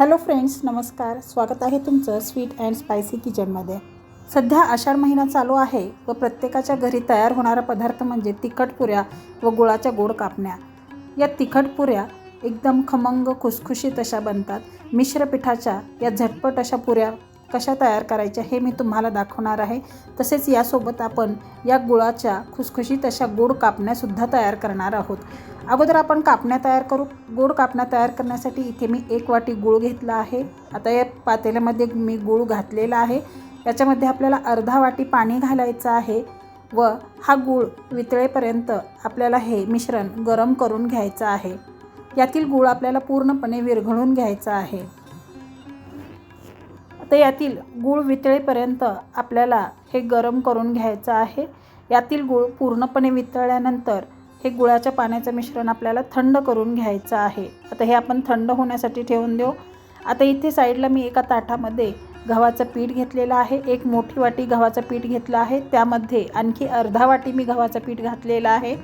Hello friends नमस्कार. स्वागत आहे तुमचं स्वीट अँड स्पायसी किचनमध्ये. सध्या आषाढ महिना चालू आहे व प्रत्येकाच्या घरी तयार होणारा पदार्थ म्हणजे तिखट पुऱ्या व गुळाच्या गोड कापण्या. या तिखट पुऱ्या एकदम खमंग खुसखुशीत अशा बनतात. मिश्र पिठाच्या या झटपट अशा पुऱ्या कशा तयार करायच्या हे मी तुम्हाला दाखवणार आहे. तसेच यासोबत आपण या गुळाच्या खुसखुशीत अशा गोड कापण्यासुद्धा तयार करणार आहोत. अगोदर आपण कापण्या तयार करू. गोड कापण्या तयार करण्यासाठी इथे मी एक वाटी गूळ घेतला आहे. आता या पातेल्यामध्ये मी गूळ घातलेला आहे. याच्यामध्ये आपल्याला अर्धा वाटी पाणी घालायचं आहे व हा गूळ वितळेपर्यंत आपल्याला हे मिश्रण गरम करून घ्यायचं आहे. यातील गूळ आपल्याला पूर्णपणे विरघळून घ्यायचा आहे. आता यातील गूळ वितळेपर्यंत आपल्याला हे गरम करून घ्यायचं आहे. यातील गूळ पूर्णपणे वितळल्यानंतर हे गुळाच्या पाण्याचं मिश्रण आपल्याला थंड करून घ्यायचं आहे. आता हे आपण थंड होण्यासाठी ठेवून देऊ. आता इथे साईडला मी एका ताटामध्ये गव्हाचं पीठ घेतलेलं आहे. एक मोठी वाटी गव्हाचं पीठ घेतलं आहे. त्यामध्ये आणखी अर्धा वाटी मी गव्हाचं पीठ घातलेलं आहे.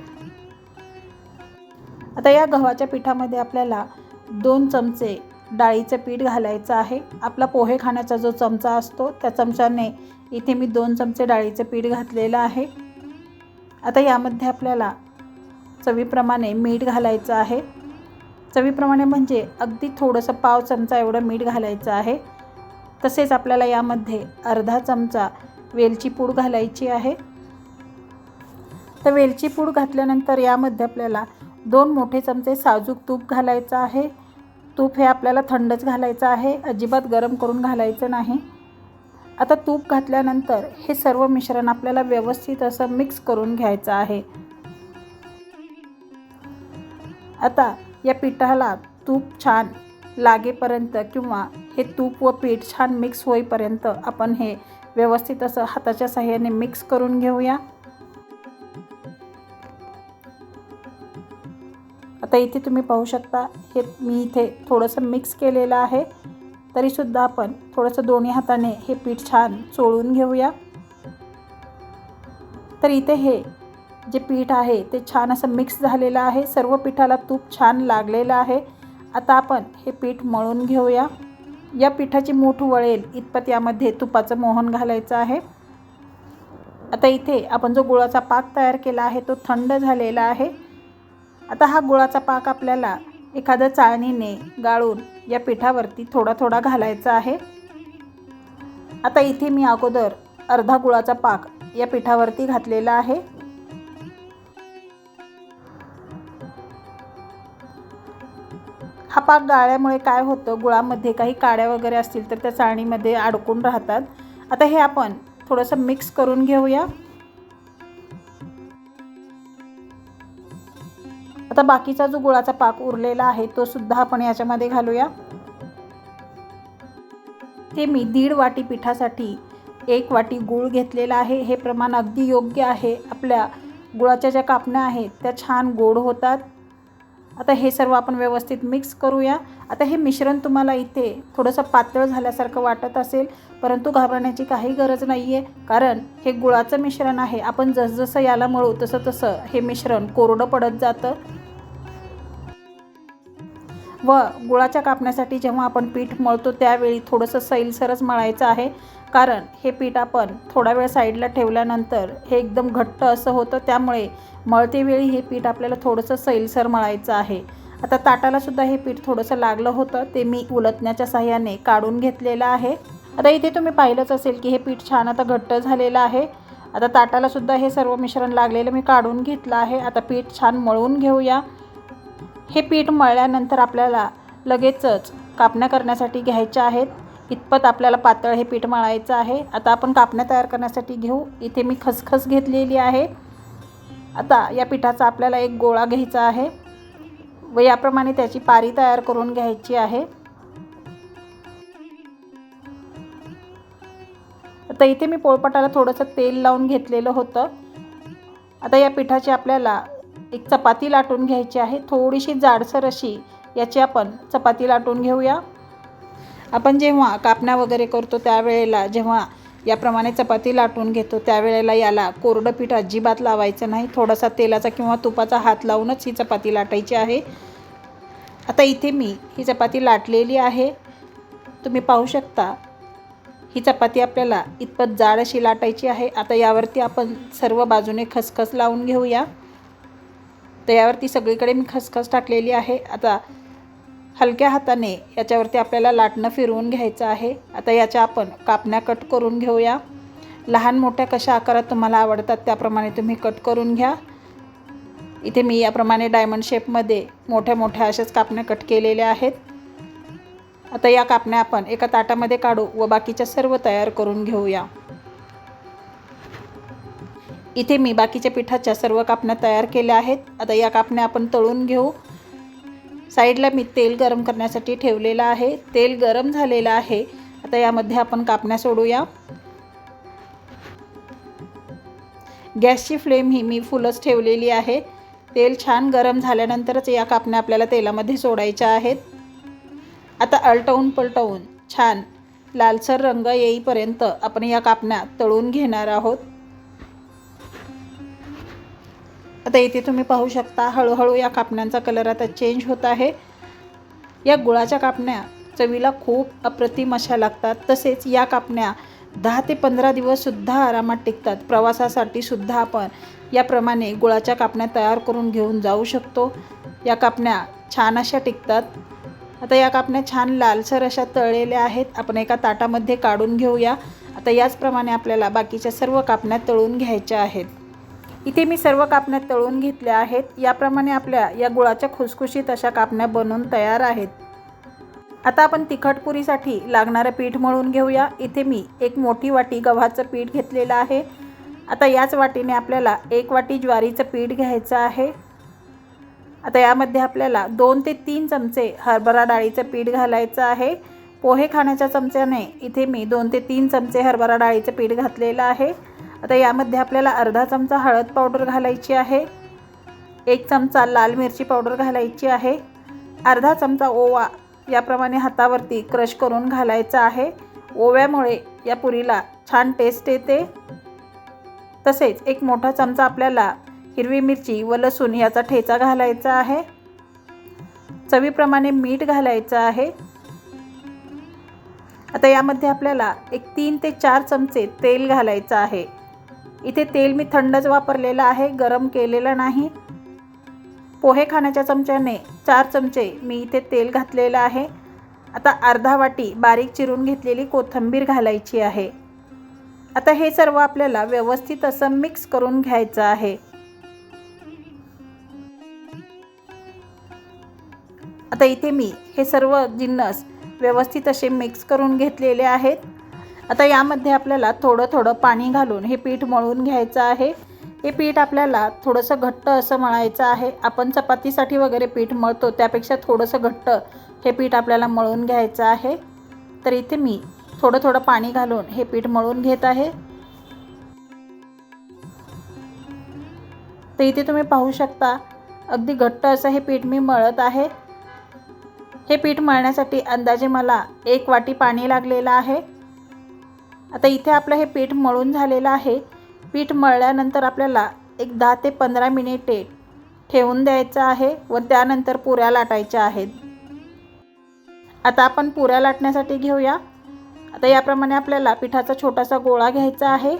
आता या गव्हाच्या पिठामध्ये आपल्याला दोन चमचे डाळीचं पीठ घालायचं आहे. आपला पोहे खाण्याचा जो चमचा असतो त्या चमच्याने इथे मी दोन चमचे डाळीचं पीठ घातलेलं आहे. आता यामध्ये आपल्याला चवीप्रमाणे मीठ घालायचं आहे. चवीप्रमाणे म्हणजे अगदी थोडंसं पाव चमचा एवढं मीठ घालायचं आहे. तसेच आपल्याला यामध्ये अर्धा चमचा वेलची पूड घालायची आहे. तर वेलची पूड घातल्यानंतर यामध्ये आपल्याला दोन मोठे चमचे साजूक तूप घालायचं आहे. तूप हे आपल्याला थंडच घालायचं आहे अजिबात गरम करून घालायचं नाही. आता तूप घातल्यानंतर हे सर्व मिश्रण आपल्याला व्यवस्थित असं मिक्स करून घ्यायचं आहे. आता या पिठाला तूप छान लागेपर्यंत किंवा हे तूप व पीठ छान मिक्स होईपर्यंत आपण हे व्यवस्थित असं हाताच्या साह्याने मिक्स करून घेऊया. आता इथे तुम्ही पाहू शकता हे मी इथे थोडंसं मिक्स केलेलं आहे. तरीसुद्धा आपण थोडंसं दोन्ही हाताने हे पीठ छान चोळून घेऊया. तर इथे हे जे पीठ आहे ते छान असं मिक्स झालेलं आहे. सर्व पिठाला तूप छान लागलेलं आहे. आता आपण हे पीठ मळून घेऊया. या पिठाची मूठ वळेल इतपत यामध्ये तुपाचं मोहन घालायचं आहे. आता इथे आपण जो गुळाचा पाक तयार केला आहे तो थंड झालेला आहे. आता हा गुळाचा पाक आपल्याला एखाद्या चाळणीने गाळून या पिठावरती थोडा थोडा घालायचा आहे. आता इथे मी अगोदर अर्धा गुळाचा पाक या पिठावरती घातलेला आहे. हा पाक गाळ्यामुळे काय होतं गुळामध्ये काही काड्या वगैरे असतील तर त्या चाळणीमध्ये अडकून राहतात. आता हे आपण थोडंसं मिक्स करून घेऊया. आता बाकीचा जो गुळाचा पाक उरलेला आहे तो सुद्धा आपण याच्यामध्ये घालूया. ते मी दीड वाटी पिठासाठी एक वाटी गूळ घेतलेला आहे. हे प्रमाण अगदी योग्य आहे. आपल्या गुळाच्या ज्या कापण्या आहेत त्या छान गोड होतात. आता हे सर्व आपण व्यवस्थित मिक्स करूया. आता हे मिश्रण तुम्हाला इथे थोडंसं पातळ झाल्यासारखं वाटत असेल परंतु घाबरण्याची काही गरज नाही आहे कारण हे गुळाचं मिश्रण आहे. आपण जसजसं याला मळू तसं तसं हे मिश्रण कोरडं पडत जातं. व गुळाच्या कापण्यासाठी जेव्हा आपण पीठ मळतो त्यावेळी थोडंसं सैलसरच मळायचं आहे. कारण हे पीठ आपण थोडा वेळ साईडला ठेवल्यानंतर हे एकदम घट्ट असं होतं. त्यामुळे मळतेवेळी हे पीठ आपल्याला थोडंसं सैलसर मळायचं आहे. आता ताटालासुद्धा हे पीठ थोडंसं लागलं होतं. ते मी उलटण्याच्या साह्याने काढून घेतलेलं आहे. आता इथे तुम्ही पाहिलंच असेल की हे पीठ छान आता घट्ट झालेलं आहे. आता ताटालासुद्धा हे सर्व मिश्रण लागलेलं मी काढून घेतलं आहे. आता पीठ छान मळून घेऊया. हे पीठ मळल्यानंतर आपल्याला लगेचच कापण्या करण्यासाठी घ्यायच्या आहेत. इतपत आपल्याला पातळ हे पीठ मळायचं आहे. आता आपण कापण्या तयार करण्यासाठी घेऊ. इथे मी खसखस घेतलेली आहे. आता या पिठाचा आपल्याला एक गोळा घ्यायचा आहे व याप्रमाणे त्याची पारी तयार करून घ्यायची आहे. आता इथे मी पोळपाटाला थोडंसं तेल लावून घेतलेलं होतं. आता या पिठाची आपल्याला एक चपाती लाटून घ्यायची आहे. थोडीशी जाडसर अशी याची आपण चपाती लाटून घेऊया. आपण जेव्हा कापण्या वगैरे करतो त्यावेळेला जेव्हा याप्रमाणे चपाती लाटून घेतो त्यावेळेला याला कोरडं पीठ अजिबात लावायचं नाही. थोडासा तेलाचा किंवा तुपाचा हात लावूनच ही चपाती लाटायची आहे. आता इथे मी ही चपाती लाटलेली आहे. तुम्ही पाहू शकता ही चपाती आपल्याला इतपत जाड अशी लाटायची आहे. आता यावरती आपण सर्व बाजूने खसखस लावून घेऊया. तर यावरती सगळीकडे मी खसखस टाकलेली आहे. आता हलक्या हाताने याच्यावरती आपल्याला लाटणं फिरवून घ्यायचं आहे. आता याच्या आपण कापण्या कट करून घेऊया. लहान मोठ्या कशा आकारात तुम्हाला आवडतात त्याप्रमाणे तुम्ही कट करून घ्या. इथे मी याप्रमाणे डायमंड शेपमध्ये मोठ्या मोठ्या अशाच कापण्या कट केलेल्या आहेत. आता या कापण्या आपण एका ताटामध्ये काढू व बाकीच्या सर्व तयार करून घेऊया. इथे मी बाकीच्या पिठाच्या सर्व कापण्या तयार केल्या आहेत. आता या कापण्या आपण तळून घेऊ. साईडला मी तेल गरम करण्यासाठी ठेवलेलं आहे. तेल गरम झालेलं आहे. आता यामध्ये आपण कापण्या सोडूया. गॅसची फ्लेम ही मी फुलच ठेवलेली आहे. तेल छान गरम झाल्यानंतरच या कापण्या आपल्याला तेलामध्ये सोडायच्या आहेत. आता अलटवून पलटवून छान लालसर रंग येईपर्यंत आपण या कापण्या तळून घेणार आहोत. आता इथे तुम्ही पाहू शकता हळूहळू या कापण्यांचा कलर आता चेंज होत आहे. या गुळाच्या कापण्या चवीला खूप अप्रतिम अशा लागतात. तसेच या कापण्या दहा ते पंधरा दिवससुद्धा आरामात टिकतात. प्रवासासाठी सुद्धा आपण याप्रमाणे गुळाच्या कापण्या तयार करून घेऊन जाऊ शकतो. या कापण्या छान अशा टिकतात. आता या कापण्या छान लालसर अशा तळलेल्या आहेत. आपण एका ताटामध्ये काढून घेऊया. आता याचप्रमाणे आपल्याला बाकीच्या सर्व कापण्या तळून घ्यायच्या आहेत. इथे मी सर्व कापण्या तळून घेतल्या आहेत. याप्रमाणे आपल्या या गुळाच्या खुसखुशीत अशा कापण्या बनवून तयार आहेत. आता आपण तिखटपुरीसाठी लागणारं पीठ मळून घेऊया. इथे मी एक मोठी वाटी गव्हाचं पीठ घेतलेलं आहे. आता याच वाटीने आपल्याला एक वाटी ज्वारीचं पीठ घ्यायचं आहे. आता यामध्ये आपल्याला दोन ते तीन चमचे हरभरा डाळीचं पीठ घालायचं आहे. पोहे खाण्याच्या चमच्याने इथे मी दोन ते तीन चमचे हरभरा डाळीचं पीठ घातलेलं आहे. आता यामध्ये आपल्याला अर्धा चमचा हळद पावडर घालायची आहे. एक चमचा लाल मिरची पावडर घालायची आहे. अर्धा चमचा ओवा याप्रमाणे हातावरती क्रश करून घालायचा आहे. ओव्यामुळे या पुरीला छान टेस्ट येते. तसेच एक मोठा चमचा आपल्याला हिरवी मिरची व लसूण याचा ठेचा घालायचा आहे. चवीप्रमाणे मीठ घालायचं आहे. आता यामध्ये आपल्याला एक तीन ते चार चमचे तेल घालायचं आहे. इथे तेल मी थंडच वापरलेलं आहे गरम केलेलं नाही. पोहे खाण्याच्या चमच्याने चार चमचे मी इथे तेल घातलेलं आहे. आता अर्धा वाटी बारीक चिरून घेतलेली कोथिंबीर घालायची आहे. आता हे सर्व आपल्याला व्यवस्थित असं मिक्स करून घ्यायचं आहे. आता इथे मी हे सर्व जिन्नस व्यवस्थित असे मिक्स करून घेतलेले आहेत. आता यामध्ये आपल्याला थोडं थोडं पाणी घालून हे पीठ मळून घ्यायचं आहे. हे पीठ आपल्याला थोडंसं घट्ट असं मळायचं आहे. आपण चपातीसाठी वगैरे पीठ मळतो त्यापेक्षा थोडंसं घट्ट हे पीठ आपल्याला मळून घ्यायचं आहे. तर इथे मी थोडं थोडं पाणी घालून हे पीठ मळून घेत आहे. तर इथे तुम्ही पाहू शकता अगदी घट्ट असं हे पीठ मी मळत आहे. हे पीठ मळण्यासाठी अंदाजे मला एक वाटी पाणी लागलेलं आहे. आता इथे आपलं हे पीठ मळून झालेलं आहे. पीठ मळल्यानंतर आपल्याला एक दहा ते पंधरा मिनिटे ठेवून द्यायचं आहे व त्यानंतर पुऱ्या लाटायच्या आहेत. आता आपण पुऱ्या लाटण्यासाठी घेऊया. आता याप्रमाणे आपल्याला पिठाचा छोटासा गोळा घ्यायचा आहे.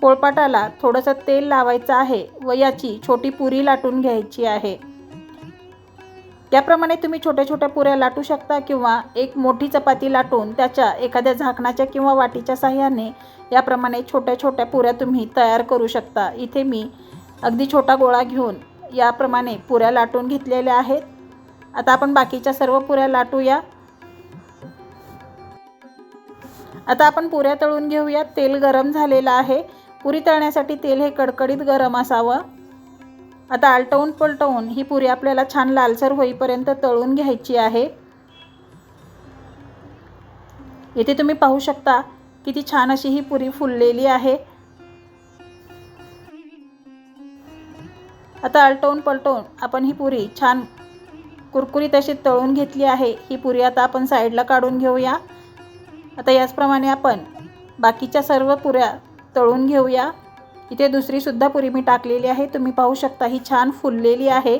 पोळपाटाला थोडंसं तेल लावायचं आहे व याची छोटी पुरी लाटून घ्यायची आहे. त्याप्रमाणे तुम्ही छोट्या छोट्या पुऱ्या लाटू शकता किंवा एक मोठी चपाती लाटून त्याच्या एखाद्या झाकणाच्या किंवा वाटीच्या साह्याने याप्रमाणे छोट्या छोट्या पुऱ्या तुम्ही तयार करू शकता. इथे मी अगदी छोटा गोळा घेऊन याप्रमाणे पुऱ्या लाटून घेतलेल्या आहेत. आता आपण बाकीच्या सर्व पुऱ्या लाटूया. आता आपण पुऱ्या तळून घेऊया. तेल गरम झालेलं आहे. पुरी तळण्यासाठी तेल हे कडकडीत गरम असावं. आता आलटवून पलटवून ही पुरी आपल्याला छान लालसर होईपर्यंत तळून घ्यायची आहे. इथे तुम्ही पाहू शकता किती छान अशी ही पुरी फुललेली आहे. आता आलटवून पलटवून आपण ही पुरी छान कुरकुरीत अशी तळून घेतली आहे. ही पुरी आता आपण साईडला काढून घेऊया. आता याचप्रमाणे आपण बाकीच्या सर्व पुऱ्या तळून घेऊया. इथे दुसरीसुद्धा पुरी मी टाकलेली आहे. तुम्ही पाहू शकता ही छान फुललेली आहे.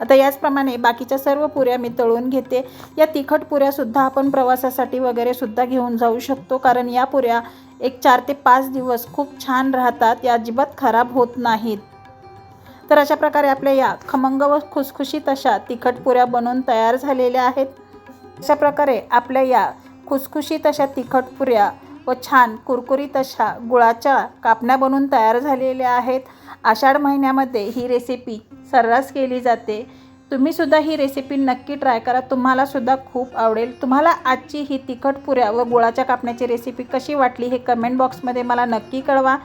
आता याचप्रमाणे बाकीच्या सर्व पुऱ्या मी तळून घेते. या तिखट पुऱ्यासुद्धा आपण प्रवासासाठी वगैरे सुद्धा घेऊन जाऊ शकतो. कारण या पुऱ्या एक चार ते पाच दिवस खूप छान राहतात. या अजिबात खराब होत नाहीत. तर अशा प्रकारे आपल्या या खमंग व खुसखुशीत अशा तिखट पुऱ्या बनवून तयार झालेल्या आहेत. अशा प्रकारे आपल्या या खुसखुशीत अशा तिखट पुऱ्या व छान कुरकुरीत अशा गुळाच्या कापण्या बनवून तयार झालेल्या आहेत. आषाढ महिन्यामध्ये ही रेसिपी सर्रास केली जाते. तुम्हीसुद्धा ही रेसिपी नक्की ट्राय करा. तुम्हालासुद्धा खूप आवडेल. तुम्हाला आजची ही तिखट पुऱ्या व गुळाच्या कापण्याची रेसिपी कशी वाटली हे कमेंट बॉक्समध्ये मला नक्की कळवा.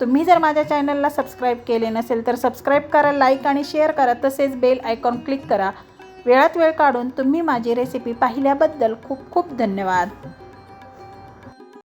तुम्ही जर माझ्या चॅनलला सबस्क्राईब केले नसेल तर सबस्क्राईब करा लाईक आणि शेअर करा. तसेच बेल आयकॉन क्लिक करा. वेळात वेळ काढून तुम्ही माझी रेसिपी पाहिल्याबद्दल खूप खूप धन्यवाद.